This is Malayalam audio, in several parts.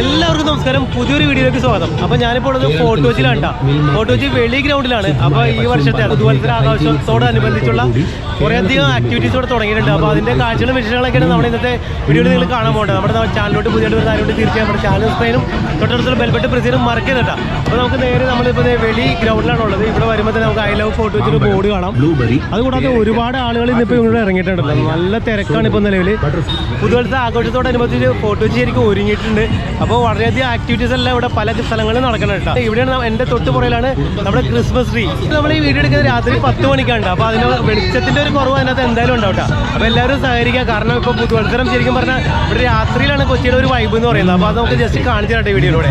എല്ലാവർക്കും നമസ്കാരം. പുതിയൊരു വീഡിയോയിലേക്ക് സ്വാഗതം. അപ്പോൾ ഞാനിപ്പോൾ ഉള്ളത് ഫോർട്ട് കൊച്ചിയിലാണ് കേട്ടോ. ഫോർട്ട് കൊച്ചി വെളി ഗ്രൗണ്ടിലാണ്. അപ്പോൾ ഈ വർഷത്തെ പുതുവത്സര ആഘോഷത്തോടനുബന്ധിച്ചുള്ള കുറേയധികം ആക്ടിവിറ്റീസ് ഇവിടെ തുടങ്ങിയിട്ടുണ്ട്. അപ്പോൾ അതിന്റെ കാഴ്ചകളും വിശേഷങ്ങളൊക്കെയാണ് നമ്മൾ ഇന്നത്തെ വീഡിയോയിൽ നിങ്ങൾ കാണാൻ പോകുന്നത് നമ്മുടെ ചാനലിലോട്ട് പുതിയ വരുന്ന ആരോട് തീർച്ചയായും നമ്മുടെ ചാനൽ സ്ക്രീനും തൊട്ടടുത്തുള്ള ബെൽബട്ട് പ്രസിനും മറക്കരുത് കേട്ടോ അപ്പോൾ നമുക്ക് നേരെ നമ്മളിപ്പോൾ വെളി ഗ്രൗണ്ടിലാണ് ഉള്ളത്. ഇവിടെ വരുമ്പോൾ തന്നെ നമുക്ക് ഐ ലവ് ഫോട്ടോ കൊച്ചിയുടെ ബോർഡ് കാണാം. അതുകൂടാതെ ഒരുപാട് ആളുകൾ ഇന്നിപ്പോൾ ഇവിടെ ഇറങ്ങിയിട്ടുണ്ടല്ലോ. നല്ല തിരക്കാണ് ഇപ്പോൾ നിലവിൽ പുതുവത്സര ആഘോഷത്തോടനുബന്ധിച്ച് ഫോട്ടോ ശരിക്കും ഒരുങ്ങിയിട്ടുണ്ട്. അപ്പോൾ വളരെയധികം ആക്ടിവിറ്റീസ് എല്ലാം ഇവിടെ പല സ്ഥലങ്ങളിൽ നടക്കണം കേട്ടോ. ഇവിടെയാണ് എന്റെ തൊട്ട് പുറയിലാണ് നമ്മുടെ ക്രിസ്മസ് ട്രീ നമ്മൾ ഈ വീഡിയോ എടുക്കുന്നത് രാത്രി പത്ത് മണിക്കാണ് അപ്പോൾ അതിന് വെളിച്ചത്തിന്റെ ഒരു കുറവ് അതിനകത്ത് എന്തായാലും ഉണ്ടാവും കേട്ടോ. അപ്പോൾ എല്ലാവരും സഹകരിക്കുക. കാരണം ഇപ്പോൾ പുതുവത്സരം ശരിക്കും പറഞ്ഞാൽ ഇവിടെ രാത്രിയിലാണ് കൊച്ചിയുടെ ഒരു വൈബ് എന്ന് പറയുന്നത്. അപ്പോൾ അത് നമുക്ക് ജസ്റ്റ് കാണിച്ചു തരട്ടെ ഈ വീഡിയോയിലൂടെ.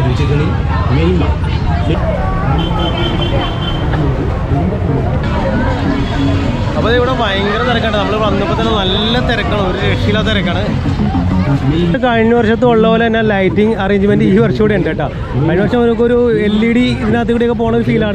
അപ്പോൾ ഇവിടെ ഭയങ്കര തിരക്കാണ് നമ്മൾ വന്നപ്പോൾ തന്നെ നല്ല തിരക്കാണ്. ഒരു രക്ഷയില്ലാത്ത തിരക്കാണ്. കഴിഞ്ഞ വർഷത്തെ ഉള്ള പോലെ തന്നെ ലൈറ്റിംഗ് അറേഞ്ച്മെന്റ് ഈ വർഷം കൂടെ ഉണ്ട് കേട്ടോ. കഴിഞ്ഞ വർഷം നമുക്കൊരു എൽ ഇ ഡി ഇതിനകത്ത് കൂടെയൊക്കെ പോണ ഒരു ഫീൽ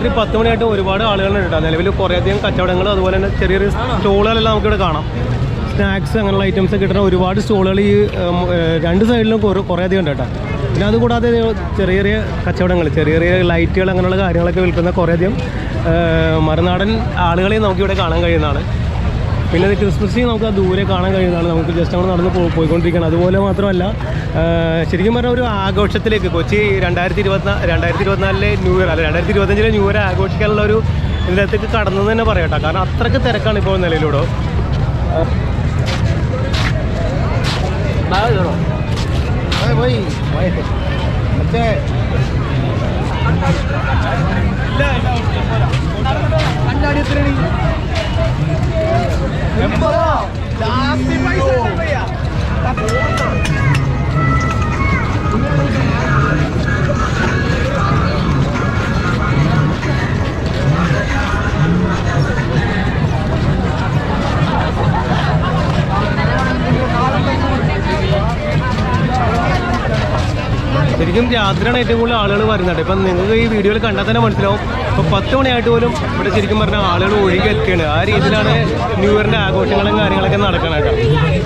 രാത്രി പത്ത് മണിയായിട്ട് ഒരുപാട് ആളുകളുണ്ട് കേട്ടോ. നിലവിൽ കുറേയധികം കച്ചവടങ്ങൾ അതുപോലെ തന്നെ ചെറിയ ചെറിയ സ്റ്റോളുകളെല്ലാം നമുക്കിവിടെ കാണാം. സ്നാക്സ് അങ്ങനെയുള്ള ഐറ്റംസ് കിട്ടുന്ന ഒരുപാട് സ്റ്റോളുകൾ ഈ രണ്ട് സൈഡിലും കുറേ കുറേയധികം ഉണ്ട് കേട്ടോ. പിന്നെ അതുകൂടാതെ ചെറിയ ചെറിയ കച്ചവടങ്ങൾ ചെറിയ ചെറിയ ലൈറ്റുകൾ അങ്ങനെയുള്ള കാര്യങ്ങളൊക്കെ വിൽക്കുന്ന കുറേയധികം മറുനാടൻ ആളുകളെയും നമുക്കിവിടെ കാണാൻ കഴിയുന്നതാണ്. പിന്നെ അത് ക്രിസ്മസ് ട്രീ നമുക്ക് ആ ദൂരെ കാണാൻ കഴിയുന്നതാണ്. നമുക്ക് ജസ്റ്റ് അവിടെ നടന്ന് പോയിക്കൊണ്ടിരിക്കുകയാണ്. അതുപോലെ മാത്രമല്ല ശരിക്കും പറഞ്ഞാൽ ഒരു ആഘോഷത്തിലേക്ക് കൊച്ചി രണ്ടായിരത്തി ഇരുപത്തി രണ്ടായിരത്തി ഇരുപത്തിനാലിലെ ന്യൂ ഇയർ അല്ല രണ്ടായിരത്തി ഇരുപത്തഞ്ചിലെ ന്യൂ ഇയർ ആഘോഷിക്കാനുള്ള ഒരു ഇതിനകത്തേക്ക് കടന്നു തന്നെ പറയാം കേട്ടോ. കാരണം അത്രയ്ക്ക് തിരക്കാണ് ഇപ്പോൾ നിലയിലൂടെ 멤버랑 나 스테파이스 രാത്രിയാണ് ഏറ്റവും കൂടുതൽ ആളുകൾ വരുന്നത്. ഇപ്പം നിങ്ങൾക്ക് ഈ വീഡിയോയിൽ കണ്ടാൽ തന്നെ മനസ്സിലാവും. ഇപ്പോൾ പത്ത് മണിയായിട്ട് പോലും ഇവിടെ ശരിക്കും പറഞ്ഞാൽ ആളുകൾ ഒഴുകി എത്തിയാണ് ആ രീതിയിലാണ് ന്യൂ ഇയറിന്റെ ആഘോഷങ്ങളും കാര്യങ്ങളൊക്കെ നടക്കണം കേട്ടോ.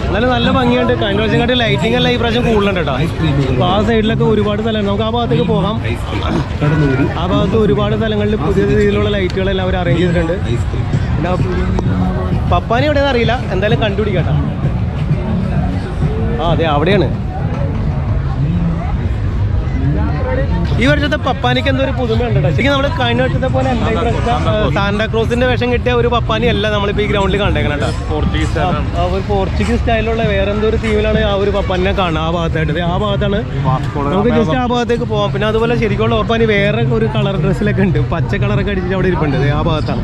എന്നാലും നല്ല ഭംഗിയുണ്ട്. കഴിഞ്ഞ വർഷം കാട്ടി ലൈറ്റിംഗ് എല്ലാം ഈ പ്രാവശ്യം കൂടുതലുണ്ട് കേട്ടോ. ആ സൈഡിലൊക്കെ ഒരുപാട് സ്ഥലമുണ്ട് നമുക്ക് ആ ഭാഗത്തേക്ക് പോകാം. ആ ഭാഗത്ത് ഒരുപാട് സ്ഥലങ്ങളിൽ പുതിയ രീതിയിലുള്ള ലൈറ്റുകളെല്ലാം അവർ അറേഞ്ച് ചെയ്തിട്ടുണ്ട്. പിന്നെ പപ്പാനെ എവിടെയെന്ന് അറിയില്ല. എന്തായാലും കണ്ടുപിടിക്കാം കേട്ടോ. ആ അതെ അവിടെയാണ്. ഈ വർഷത്തെ പപ്പാനിക്ക് എന്തോ ഒരു പുതുമയുണ്ട് കേട്ടോ. ശരിക്കും നമ്മൾ കഴിഞ്ഞ വർഷത്തെ പോലെ സാന്റാക്രോസിന്റെ വേഷം കിട്ടിയ ഒരു പപ്പാനി അല്ല നമ്മളിപ്പോ ഈ ഗ്രൗണ്ടിൽ കണ്ടേക്കണം കേട്ടോ. ഒരു പോർച്ചുഗീസ് സ്റ്റൈലുള്ള വേറെ എന്തോ ഒരു തീമിലാണ് ആ ഒരു പപ്പാനെ കാണുക ആ ഭാഗത്തായിട്ട് ആ ഭാഗത്താണ് നമുക്ക് ജസ്റ്റ് ആ ഭാഗത്തേക്ക് പോവാം. പിന്നെ അതുപോലെ ശരിക്കുള്ള പപ്പാനി വേറെ ഒരു കളർ ഡ്രസ്സിലൊക്കെ ഉണ്ട്. പച്ച കളറൊക്കെ അടിച്ചിട്ട് അവിടെ ഇരിപ്പുണ്ട്. ആ ഭാഗത്താണ്.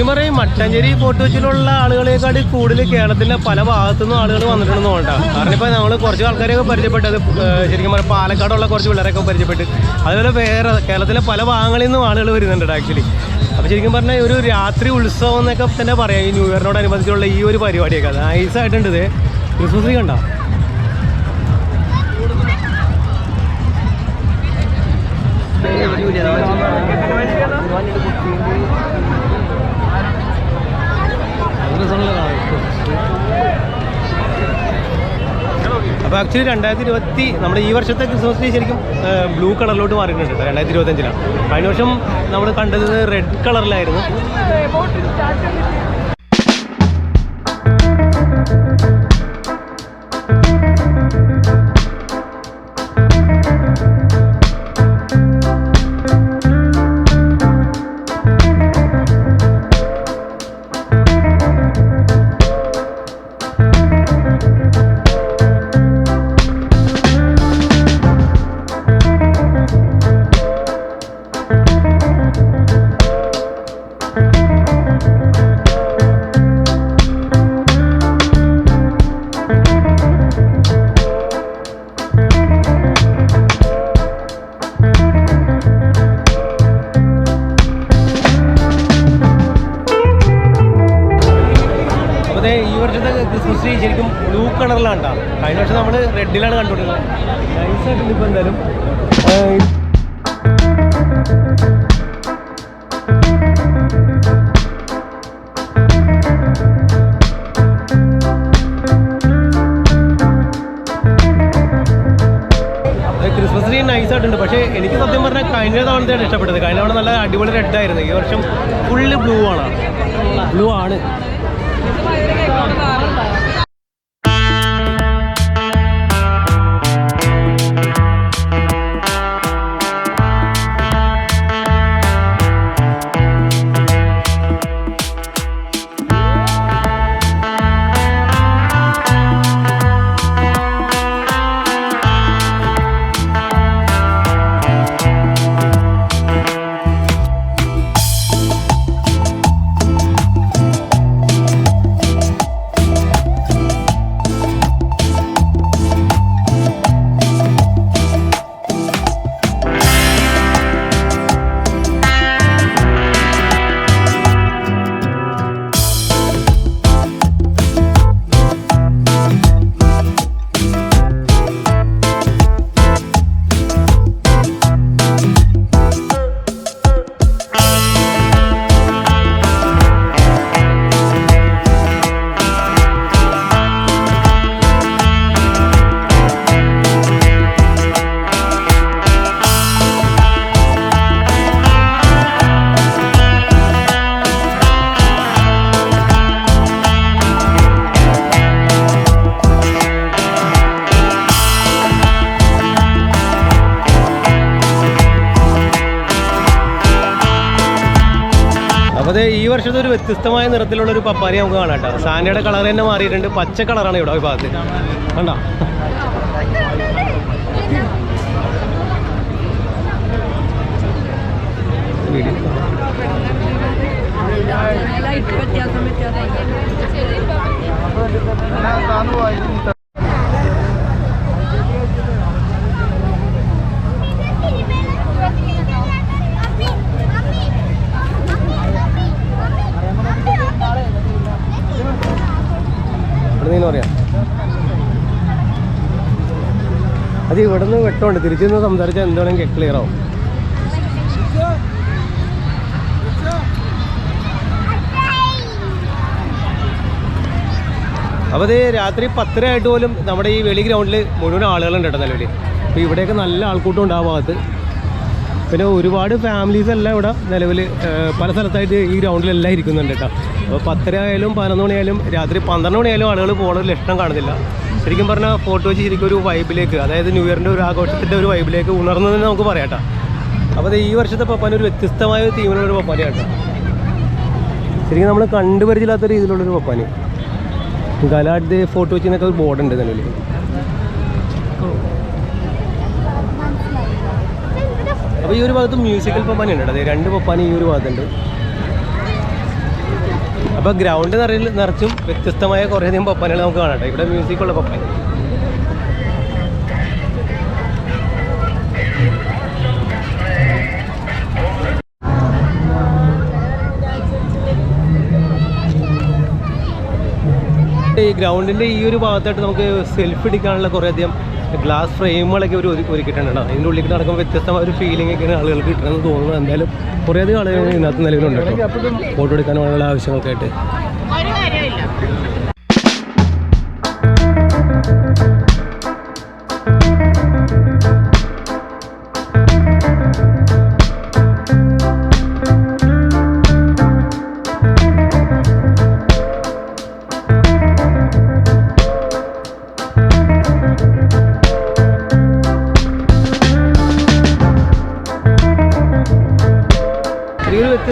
ശരിക്കും പറയും മട്ടഞ്ചേരി ഫോർട്ട് കൊച്ചിയിലുള്ള ആളുകളെക്കാട്ടി കൂടുതൽ കേരളത്തിലെ പല ഭാഗത്തുനിന്നും ആളുകൾ വന്നിട്ടുണ്ടെന്ന് വേണ്ട കാരണം ഇപ്പോൾ നമ്മൾ കുറച്ച് ആൾക്കാരെയൊക്കെ പരിചയപ്പെട്ടത് ശരിക്കും പറയാം പാലക്കാടുള്ള കുറച്ച് പിള്ളേരൊക്കെ പരിചയപ്പെട്ട്. അതുപോലെ വേറെ കേരളത്തിലെ പല ഭാഗങ്ങളിൽ നിന്നും ആളുകൾ വരുന്നുണ്ട് ആക്ച്വലി അപ്പോൾ ശരിക്കും പറഞ്ഞാൽ ഒരു രാത്രി ഉത്സവം എന്നൊക്കെ തന്നെ പറയാം ഈ ന്യൂ ഇയറിനോടനുബന്ധിച്ചുള്ള ഈ ഒരു പരിപാടിയൊക്കെ. നൈസായിട്ടുണ്ട് ഇത്. ക്രിസ്മസ് കണ്ടോ? അപ്പോൾ ആക്ച്വലി രണ്ടായിരത്തി ഇരുപത്തി നമ്മുടെ ഈ വർഷത്തെ ക്രിസ്മസ് ട്രീ ശരിക്കും ബ്ലൂ കളറിലോട്ട് മാറിയിട്ടുണ്ട് രണ്ടായിരത്തി ഇരുപത്തഞ്ചിലാണ് കഴിഞ്ഞ വർഷം നമ്മൾ കണ്ടത് റെഡ് കളറിലായിരുന്നു കേട്ടോ കഴിഞ്ഞ വർഷം നമ്മൾ റെഡിലാണ് കണ്ടുകൊണ്ടിരുന്നത് നൈസായിട്ടുണ്ട് ഇപ്പോൾ എന്തായാലും ക്രിസ്മസ് ട്രീ നൈസ് പക്ഷേ എനിക്ക് സത്യം പറഞ്ഞാൽ കഴിഞ്ഞ തവണത്തെയാണ് ഇഷ്ടപ്പെട്ടത്. കഴിഞ്ഞ തവണ നല്ല അടിപൊളി റെഡ് ആയിരുന്നു. ഈ വർഷം ഫുള്ള് ബ്ലൂ ആണ്. ബ്ലൂ ആണ്. ഈ വർഷത്തെ ഒരു വ്യത്യസ്തമായ നിറത്തിലുള്ള ഒരു പപ്പാരി നമുക്ക് കാണാം കേട്ടോ. സാൻഡയുടെ കളർ തന്നെ മാറിയിട്ടുണ്ട്. പച്ച കളറാണ് ഇവിടെ ഈ ഭാഗത്ത്. കണ്ടോ? വീഡിയോ ലൈറ്റ് വ്യത്യാസം വ്യത്യാസം ഇവിടെ നിന്ന് പറയാം അത് ഇവിടെ നിന്ന് വെട്ടമുണ്ട് തിരിച്ചു നിന്ന് സംസാരിച്ചാൽ എന്താണെങ്കിൽ ക്ലിയർ ആവും. അപ്പോൾ ഇത് രാത്രി പത്തര ആയിട്ട് പോലും നമ്മുടെ ഈ വെളി ഗ്രൗണ്ടിൽ മുഴുവൻ ആളുകളുണ്ട് കേട്ടോ നിലവിൽ അപ്പോൾ ഇവിടെയൊക്കെ നല്ല ആൾക്കൂട്ടം ഉണ്ട് ഭാഗത്ത്. പിന്നെ ഒരുപാട് ഫാമിലീസ് എല്ലാം ഇവിടെ നിലവിൽ പല സ്ഥലത്തായിട്ട് ഈ ഗ്രൗണ്ടിലെല്ലാം ഇരിക്കുന്നുണ്ട് കേട്ടോ. അപ്പോൾ പത്തര ആയാലും പതിനൊന്ന് മണിയായാലും രാത്രി പന്ത്രണ്ട് മണിയായാലും ആളുകൾ ഒരു ലക്ഷണം കാണുന്നില്ല. ശരിക്കും പറഞ്ഞാൽ ഫോട്ടോ വെച്ച് ശരിക്കും ഒരു വൈബിലേക്ക് അതായത് ന്യൂ ഇയറിന്റെ ഒരു ആഘോഷത്തിന്റെ ഒരു വൈബിലേക്ക് ഉണർന്നതെന്ന് നമുക്ക് പറയാം അപ്പോൾ ഈ വർഷത്തെ പപ്പാൻ ഒരു വ്യത്യസ്തമായ ഒരു തീമിലുള്ള ഒരു കേട്ടോ. ശരിക്കും നമ്മൾ കണ്ടുപരിചില്ലാത്ത രീതിയിലുള്ളൊരു പപ്പാന്. ഗലാഡ് ഫോട്ടോ വെച്ചിനൊക്കെ ഒരു ബോർഡ് ഉണ്ട് നിലവിൽ അപ്പോൾ ഈ ഒരു ഭാഗത്ത് മ്യൂസിക്കൽ പപ്പാനുണ്ട് അതായത് രണ്ട് പപ്പാന് ഈ ഒരു ഭാഗത്തുണ്ട്. അപ്പോൾ ഗ്രൗണ്ട് നിറയിൽ നിറച്ചും വ്യത്യസ്തമായ കുറേയധികം പപ്പാനികൾ നമുക്ക് കാണാം ഇവിടെ മ്യൂസിക് ഉള്ള പപ്പൻ ഈ ഗ്രൗണ്ടിന്റെ ഈ ഒരു ഭാഗത്തായിട്ട് നമുക്ക് സെൽഫി എടുക്കാനുള്ള കുറേയധികം ഗ്ലാസ് ഫ്രെയിമുകളൊക്കെ ഒരു ഒരു- ഒരുക്കിയിട്ടുണ്ട് അതിന്റെ ഉള്ളിൽ നടക്കുമ്പോൾ വ്യത്യസ്തമായ ഒരു ഫീലിംഗ് ഒക്കെയാണ് ആളുകൾക്ക് കിട്ടണമെന്ന് തോന്നുന്നു. എന്തായാലും കുറേയധികം ആളുകൾ ഇതിനകത്ത് നിലവിലുണ്ട് ഫോട്ടോ എടുക്കാനുള്ള ആവശ്യങ്ങൾക്കായിട്ട്.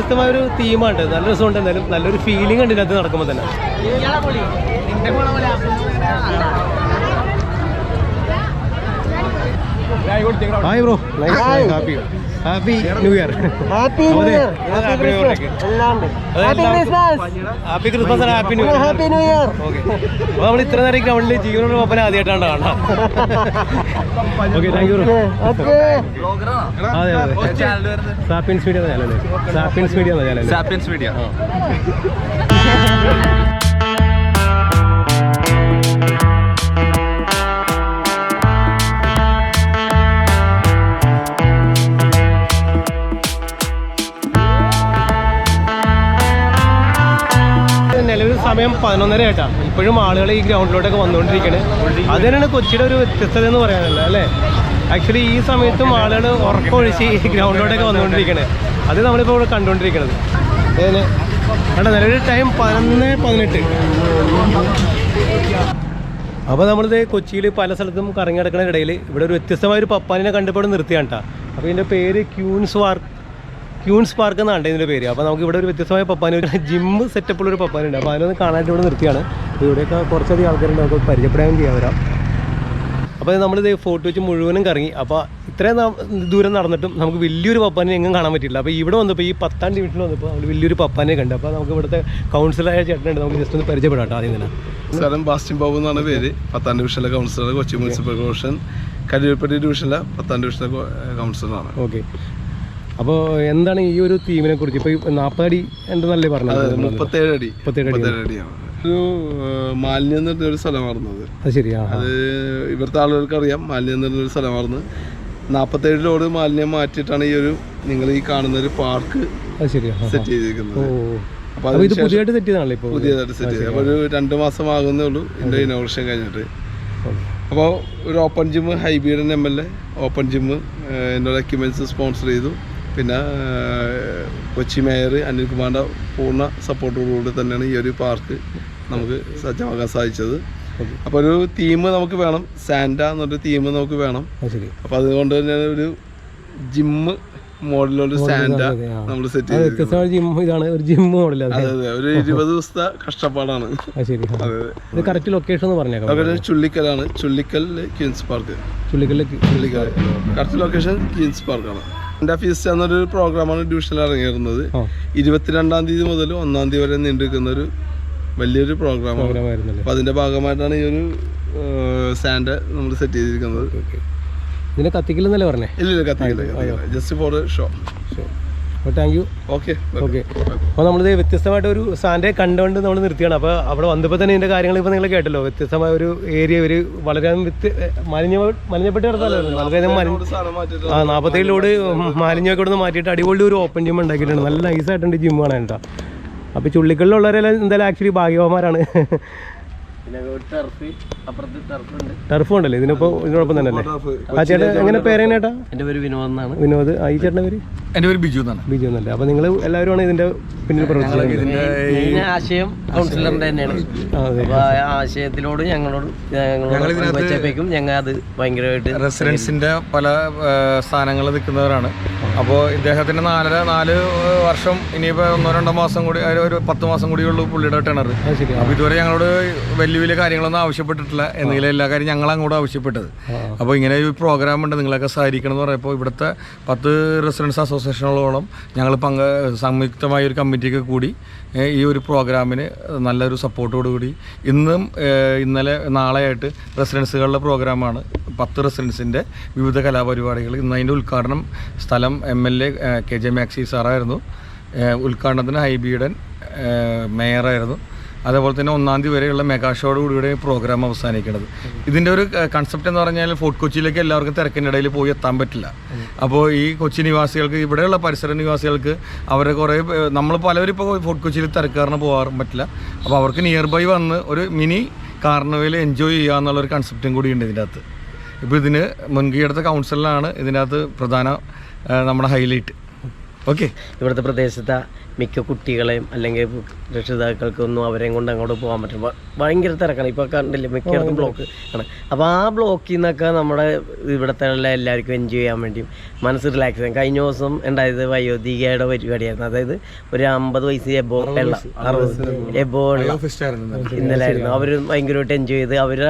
വ്യത്യസ്തമായ ഒരു തീമാണ് നല്ല രസമുണ്ട് എന്തായാലും. നല്ലൊരു ഫീലിംഗ് ഉണ്ട് ഇതിനകത്ത് നടക്കുമ്പോൾ തന്നെ. Hi bro happy happy new year happy new year happy Christmas happy Christmas and happy new year happy new year okay അപ്പോൾ നമ്മൾ ഇത്ര നേരം ഗ്രൗണ്ടിൽ ജീവനുള്ള ഒപ്പന ആദ്യമായിട്ടാണ് കാണാം ഓക്കെ താങ്ക് യു അതെ അതെ സാപ്പിൻസ് മീഡിയ സാപ്പിൻസ് മീഡിയ എന്ന ചാനൽ സാപ്പിയൻസ് മീഡിയ സമയം പതിനൊന്നര ആയിട്ടാണ് ഇപ്പോഴും ആളുകൾ ഈ ഗ്രൗണ്ടിലോട്ടൊക്കെ വന്നുകൊണ്ടിരിക്കുകയാണ് അത് തന്നെയാണ് കൊച്ചിയുടെ ഒരു വ്യത്യസ്തത എന്ന് പറയാനുള്ളത് അല്ലേ? ആക്ച്വലി ഈ സമയത്തും ആളുകൾ ഉറക്കമൊഴിച്ച് ഈ ഗ്രൗണ്ടിലോട്ടൊക്കെ വന്നുകൊണ്ടിരിക്കുകയാണ് അത് നമ്മളിപ്പോൾ ഇവിടെ കണ്ടുകൊണ്ടിരിക്കുന്നത് ഏതിന് നല്ലൊരു ടൈം പതിനൊന്ന് പതിനെട്ട്. അപ്പോൾ നമ്മളിത് കൊച്ചിയിൽ പല സ്ഥലത്തും കറങ്ങി നടക്കുന്ന ഇടയിൽ ഇവിടെ ഒരു വ്യത്യസ്തമായ ഒരു പപ്പാനിനെ കണ്ടപ്പോൾ നിർത്തിയാണ് കേട്ടോ അപ്പോൾ ഇതിന്റെ പേര് ക്യൂൻസ് പാർക്ക് ക്യൂൻസ് പാർക്ക് എന്നാണ് ഇതിന്റെ പേര്. അപ്പോൾ നമുക്ക് ഇവിടെ ഒരു വ്യത്യസ്തമായ പപ്പാൻ ഒരു ജിമ്മ് സെറ്റപ്പുള്ള ഒരു പപ്പാനുണ്ട് അപ്പോൾ അതിനൊന്ന് കാണാനായിട്ട് ഇവിടെ നിർത്തിയാണ്. ഇവിടെയൊക്കെ കുറച്ചധികം ആൾക്കാരുണ്ട്. നമുക്ക് പരിചയപ്പെടാൻ ചെയ്യാൻ വരാം അപ്പോൾ നമ്മളിത് ഫോട്ടോ വെച്ച് മുഴുവനും കറങ്ങി. അപ്പോൾ ഇത്രയും ദൂരം നടന്നിട്ടും നമുക്ക് വലിയൊരു പപ്പാനെ എങ്ങും കാണാൻ പറ്റില്ല അപ്പോൾ ഇവിടെ വന്നപ്പോൾ ഈ പത്താം ഡിവിഷനിൽ വന്നപ്പോൾ നമ്മൾ വലിയൊരു പപ്പാനെ കണ്ട്. അപ്പോൾ നമുക്ക് ഇവിടുത്തെ കൗൺസിലറായ ചേട്ടനുണ്ട്. നമുക്ക് ജസ്റ്റ് ഒന്ന് പരിചയപ്പെടാട്ടോ ആദ്യം തന്നെ. സ്ഥലം ബാസ്റ്റിൻ ബാബു എന്നാണ് പേര്. പത്താം ഡിവിഷനിലെ councillor Kochi municipal corporation Karuvappady ഡിവിഷനിലെ പത്താം ഡിവിഷനിലെ കൗൺസിലറാണ് ഓക്കെ അപ്പോൾ എന്താണ് ഈ ഒരു തീമിനെ കുറിച്ച്? ഇപ്പോൾ നാപ്പതടി നാൽപ്പതടി ഉണ്ടെന്നല്ലേ പറഞ്ഞത്. മുപ്പത്തേഴ് അടി മുപ്പത്തേഴ് അടി അടിയാണ് ഒരു മാലിന്യം എന്ന് പറഞ്ഞ ഒരു അത് ശരി ആ ആ. അത് ഇവിടുത്തെ ആളുകൾക്ക് അറിയാം മാലിന്യം എന്ന് പറഞ്ഞൊരു സ്ഥലമായിരുന്നു നാൽപ്പത്തേഴ് ലോഡ് മാലിന്യം മാറ്റിയിട്ടാണ് ഈ ഒരു നിങ്ങൾ ഈ കാണുന്ന ഒരു പാർക്ക്. സെറ്റ് ചെയ്തിരിക്കുന്നത്. അപ്പോൾ അപ്പോൾ ഇത് പുതിയതായിട്ട് സെറ്റ് ചെയ്താണല്ലോ ഇപ്പോൾ പുതിയതായിട്ട് സെറ്റ് ചെയ്തത്. അപ്പോൾ ഒരു രണ്ട് മാസം ആകുന്നേ ഉള്ളൂ ഇതിന്റെ ഇനോവേഷൻ കഴിഞ്ഞിട്ട്. അപ്പോൾ ഒരു open gym Hibi Eden M L A open gym എന്നോട് എക്യുപ്മെന്റ്സ് സ്പോൺസർ ചെയ്തു. പിന്നെ കൊച്ചി മേയർ അനിൽകുമാറിന്റെ പൂർണ സപ്പോർട്ടോടുകൂടി തന്നെയാണ് ഈ ഒരു പാർക്ക് നമുക്ക് സജ്ജമാക്കാൻ സാധിച്ചത്. അപ്പോൾ ഒരു തീം നമുക്ക് വേണം. സാൻഡ എന്നൊരു തീം നമുക്ക് വേണം. അപ്പോൾ അതുകൊണ്ട് തന്നെ ഒരു ജിമ്മ് മോഡലൊരു സാൻഡ നമ്മൾ സെറ്റ് ചെയ്ത് വ്യത്യസ്തമായ ജിം ഇതാണ് ഒരു ജിം മോഡൽ അതെ. ഒരു ഇരുപത് ദിവസത്തെ കഷ്ടപ്പാടാണ്. ഇത് കറക്റ്റ് ലൊക്കേഷൻ എന്ന് പറഞ്ഞേക്കാം. ചുള്ളിക്കലാണ്. Chullickal Queens Park. Chullickal Chullickal. Correct location Queens പാർക്കാണ്. എന്റെ ഫീസ് എന്നൊരു പ്രോഗ്രാമാണ് ഡിവിഷനിൽ ഇറങ്ങിയിരുന്നത്. ഇരുപത്തിരണ്ടാം തീയതി മുതൽ ഒന്നാം തീയതി വരെ നീണ്ടുനിൽക്കുന്ന ഒരു വലിയൊരു പ്രോഗ്രാമാണ്. അപ്പൊ അതിന്റെ അതിന്റെ ഭാഗമായിട്ടാണ് ഈ ഒരു സ്റ്റാൻഡ് നമ്മൾ സെറ്റ് ചെയ്തിരിക്കുന്നത്. ഇതിനെ കത്തിക്കില്ലെന്നല്ലേ പറഞ്ഞേ? ഇല്ല ഇല്ല കത്തിക്കില്ല. ജസ്റ്റ് ഫോർ ഷോ അപ്പോൾ താങ്ക് യു ഓക്കെ ഓക്കെ അപ്പോൾ നമ്മളിത് വ്യത്യസ്തമായിട്ട് ഒരു സാന്റെ കണ്ടുകൊണ്ട് നമ്മൾ നിർത്തിയാണ്. അപ്പോൾ അവിടെ വന്നപ്പോൾ തന്നെ ഇതിന്റെ കാര്യങ്ങൾ ഇപ്പോൾ നിങ്ങൾ കേട്ടല്ലോ. വ്യത്യസ്തമായ ഒരു ഏരിയ ഒരു വളരെ മലിഞ്ഞ മാലിന്യ മലിഞ്ഞപ്പെട്ട് കിടത്താലോ വളരെയധികം മലിഞ്ഞ സാധനം മാറ്റിയിട്ട് ആ നാൽപ്പത്തേഴിലോട് മാലിന്യമൊക്കെ ഇവിടെ നിന്ന് മാറ്റിയിട്ട് അടിപൊളി ഒരു ഓപ്പൺ ജിം ഉണ്ടാക്കിയിട്ടുണ്ട്. നല്ല നൈസായിട്ടുണ്ട് ജിം കാണാൻ കേട്ടോ. അപ്പോൾ ചുള്ളിക്കലിലുള്ളവരെല്ലാം എന്തായാലും ആക്ച്വലി ഭാഗ്യവാന്മാരാണ്. ടർഫ് ഉണ്ടല്ലേ? ഇതിനിപ്പോൾ ഇതിനോടൊപ്പം തന്നെ അല്ലേ ആ ചേട്ടൻ എങ്ങനെ പേരേനേട്ടാ എന്റെ പേര് വിനോദ് എന്നാണ്. വിനോദ്. ആ ഈ ചേട്ടന്റെ പേര്? എന്റെ പേര് ബിജു എന്നാണ്. ബിജു എന്നല്ലേ അപ്പോൾ നിങ്ങൾ എല്ലാവരുമാണ് ഇതിന്റെ പിന്നിൽ പ്രവർത്തിക്കുന്നത്. ആശയം തന്നെയാണ്. ആശയത്തിലോട് ഞങ്ങളോട് ഞങ്ങളോട് ഞങ്ങൾ അത് ഭയങ്കരമായിട്ട് റെസിഡൻസിന്റെ പല സ്ഥാനങ്ങളിൽ നിൽക്കുന്നവരാണ്. അപ്പോൾ ഇദ്ദേഹത്തിന്റെ നാലര നാല് വർഷം ഇനിയിപ്പോൾ ഒന്നോ രണ്ടോ മാസം കൂടി ഒരു- ഒരു പത്ത് മാസം കൂടിയുള്ളൂ പുള്ളിയുടെ ടേണർ അപ്പൊ അപ്പോൾ ഇതുവരെ ഞങ്ങളോട് വലിയ വലിയ കാര്യങ്ങളൊന്നും ആവശ്യപ്പെട്ടിട്ടില്ല. എന്തെങ്കിലും എല്ലാ കാര്യം ഞങ്ങൾ അങ്ങോട്ട് ആവശ്യപ്പെട്ടത്. അപ്പോൾ ഇങ്ങനെ ഒരു പ്രോഗ്രാം ഉണ്ട് നിങ്ങളൊക്കെ സഹായിക്കണം എന്ന് പറയുമ്പോൾ ഇവിടുത്തെ പത്ത് റെസിഡൻസ് അസോസിയേഷനുകളോളം ഞങ്ങൾ പങ്ക് സംയുക്തമായ ഒരു കമ്മിറ്റിയൊക്കെ കൂടി ഈ ഒരു പ്രോഗ്രാമിന് നല്ലൊരു സപ്പോർട്ടോടു കൂടി ഇന്നും ഇന്നലെ നാളെയായിട്ട് റെസിഡൻസുകളുടെ പ്രോഗ്രാമാണ്. പത്ത് റെസിഡൻസിന്റെ വിവിധ കലാപരിപാടികൾ. ഇന്ന് അതിന്റെ ഉദ്ഘാടനം സ്ഥലം M L A K J Maxi സാറായിരുന്നു. ഉദ്ഘാടനത്തിന് ഹൈബീഡൻ മേയറായിരുന്നു. അതേപോലെ തന്നെ ഒന്നാം തീയതി വരെയുള്ള മെഗാ ഷോയോട് കൂടിയുടെ പ്രോഗ്രാം അവസാനിക്കുന്നത് ഇതിന്റെ ഒരു കൺസെപ്റ്റ് എന്ന് പറഞ്ഞാൽ ഫോർട്ട് കൊച്ചിയിലേക്ക് എല്ലാവർക്കും തിരക്കിന്റെ ഇടയിൽ പോയി എത്താൻ പറ്റില്ല. അപ്പോൾ ഈ കൊച്ചി നിവാസികൾക്ക് ഇവിടെയുള്ള പരിസര നിവാസികൾക്ക് അവരെ കുറേ നമ്മൾ പലരും ഇപ്പോൾ ഫോർട്ട് കൊച്ചിയിൽ തിരക്കാറിന് പോകാറും പറ്റില്ല. അപ്പോൾ അവർക്ക് നിയർ ബൈ വന്ന് ഒരു മിനി കാർണിവൽ എൻജോയ് ചെയ്യുക എന്നുള്ളൊരു കൺസെപ്റ്റും കൂടി ഉണ്ട് ഇതിന്റെ അകത്ത് ഇപ്പോൾ ഇതിന് മുൻകൈ എടുത്ത കൗൺസിലാണ് ഇതിനകത്ത് പ്രധാന നമ്മുടെ ഹൈലൈറ്റ് ഓക്കെ. ഇവിടുത്തെ പ്രദേശത്തെ മിക്ക കുട്ടികളെയും അല്ലെങ്കിൽ രക്ഷിതാക്കൾക്കൊന്നും അവരെയും കൊണ്ട് അങ്ങോട്ട് പോകാൻ പറ്റും ഭയങ്കര തിരക്കാണ്. ഇപ്പോൾ കണ്ടില്ലേ മിക്കയിടത്തും ബ്ലോക്ക് ആണ്. അപ്പോൾ ആ ബ്ലോക്കിൽ നിന്നൊക്കെ നമ്മുടെ ഇവിടുത്തെ ഉള്ള എല്ലാവർക്കും എൻജോയ് ചെയ്യാൻ വേണ്ടിയും മനസ്സ് റിലാക്സ് ചെയ്യാൻ. കഴിഞ്ഞ ദിവസം ഉണ്ടായത് വയോധികയുടെ പരിപാടിയായിരുന്നു. അതായത് ഒരു അമ്പത് വയസ്സ് എബോ ഉള്ള അറുപത് എബോ ഉള്ള ഇന്നലായിരുന്നു അവർ ഭയങ്കരമായിട്ട് എൻജോയ് ചെയ്ത് അവർ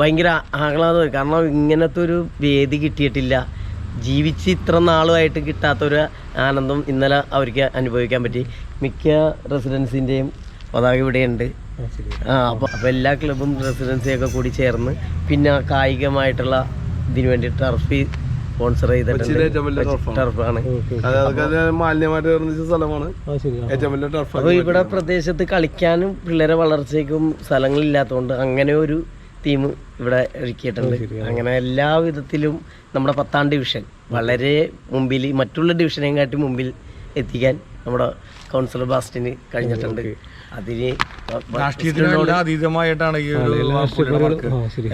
ഭയങ്കര ആഹ്ലാദമായി. കാരണം ഇങ്ങനത്തെ ഒരു വേദി കിട്ടിയിട്ടില്ല. ജീവിച്ച് ഇത്ര നാളുമായിട്ട് കിട്ടാത്തൊരു ആനന്ദം ഇന്നലെ അവർക്ക് അനുഭവിക്കാൻ പറ്റി. മിക്ക റെസിഡൻസിന്റെയും പതാക ഇവിടെയുണ്ട്. ആ അപ്പോൾ അപ്പോൾ എല്ലാ ക്ലബും റെസിഡൻസിയൊക്കെ കൂടി ചേർന്ന് പിന്നെ കായികമായിട്ടുള്ള ഇതിന് വേണ്ടി ടർഫി സ്പോൺസർ ചെയ്തിട്ടുണ്ട്. ടർഫാണ് അപ്പോൾ ഇവിടെ പ്രദേശത്ത് കളിക്കാനും പിള്ളേരെ വളർച്ചയ്ക്കും സ്ഥലങ്ങളില്ലാത്തതുകൊണ്ട് അങ്ങനെ ഒരു ടീം ഇവിടെ ഒരുക്കിയിട്ടുണ്ട്. അങ്ങനെ എല്ലാ വിധത്തിലും നമ്മുടെ പത്താം ഡിവിഷൻ വളരെ മുമ്പിൽ മറ്റുള്ള ഡിവിഷനെയും കാട്ടി മുമ്പിൽ എത്തിക്കാൻ നമ്മുടെ കൗൺസിലർ ബാസ്റ്റിന് കഴിഞ്ഞിട്ടുണ്ട്. അതിന് രാഷ്ട്രീയത്തിനോട് അതീതമായിട്ടാണ് ഈ ഒരു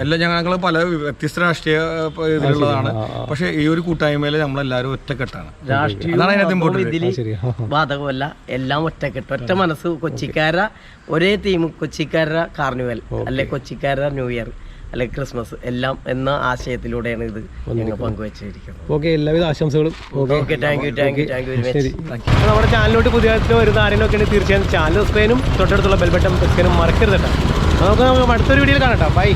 എല്ലാം ഞങ്ങൾ പല വ്യത്യസ്ത രാഷ്ട്രീയ ഇതിലുള്ളതാണ്. പക്ഷേ ഈ ഒരു കൂട്ടായ്മയിൽ നമ്മളെല്ലാവരും ഒറ്റക്കെട്ടാണ്. രാഷ്ട്രീയം. ഇതിൽ ബാധകമല്ല. എല്ലാം ഒറ്റക്കെട്ട്. ഒറ്റ മനസ്സ് കൊച്ചിക്കാര ഒരേ തീം കൊച്ചിക്കാര കാർണിവൽ അല്ലെ കൊച്ചിക്കാര ന്യൂ ഇയർ അല്ലെ ക്രിസ്മസ് എല്ലാം എന്ന ആശയത്തിലൂടെയാണ് ഇത് ഞങ്ങൾ പങ്കുവച്ചിരിക്കുന്നത്. ഓക്കെ എല്ലാവിധ ആശംസകളും. Okay thank you thank you thank you very much അപ്പോൾ നമ്മുടെ ചാനലിലോട്ട് പുതിയതായിട്ട് വരുന്ന ആരെങ്കിലും ഒക്കെ തീർച്ചയായും ചാനൽ സബ്സ്ക്രൈബും തൊട്ടടുത്തുള്ള ബെൽബട്ടം സബ്സ്ക്രൈബും മറക്കരുത് കേട്ടോ. നമുക്ക് നമുക്ക് അടുത്തൊരു വീഡിയോയിൽ കാണാം കേട്ടോ. ബൈ